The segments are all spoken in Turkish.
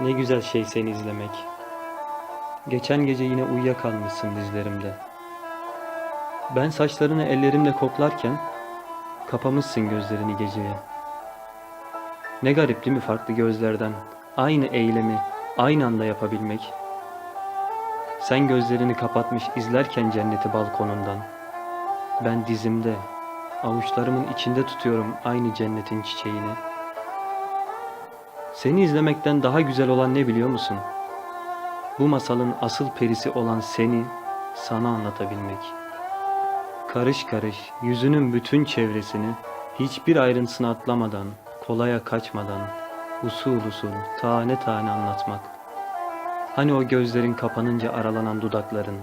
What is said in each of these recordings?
Ne güzel şey seni izlemek. Geçen gece yine uyuyakalmışsın dizlerimde. Ben saçlarını ellerimle koklarken kapamışsın gözlerini geceye. Ne garip değil mi farklı gözlerden aynı eylemi aynı anda yapabilmek. Sen gözlerini kapatmış izlerken cenneti balkonundan. Ben dizimde, avuçlarımın içinde tutuyorum aynı cennetin çiçeğini. Seni izlemekten daha güzel olan ne biliyor musun? Bu masalın asıl perisi olan seni sana anlatabilmek. Karış karış yüzünün bütün çevresini hiçbir ayrıntısını atlamadan, kolaya kaçmadan, usul usul, tane tane anlatmak. Hani o gözlerin kapanınca aralanan dudakların,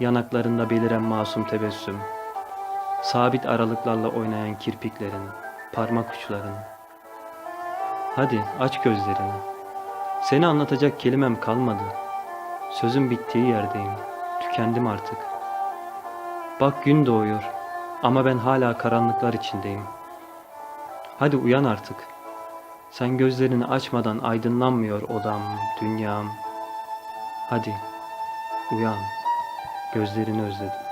yanaklarında beliren masum tebessüm, sabit aralıklarla oynayan kirpiklerin, parmak uçların. Hadi aç gözlerini. Seni anlatacak kelimem kalmadı. Sözün bittiği yerdeyim. Tükendim artık. Bak gün doğuyor ama ben hala karanlıklar içindeyim. Hadi uyan artık. Sen gözlerini açmadan aydınlanmıyor odam, dünyam. Hadi uyan. Gözlerini özledim.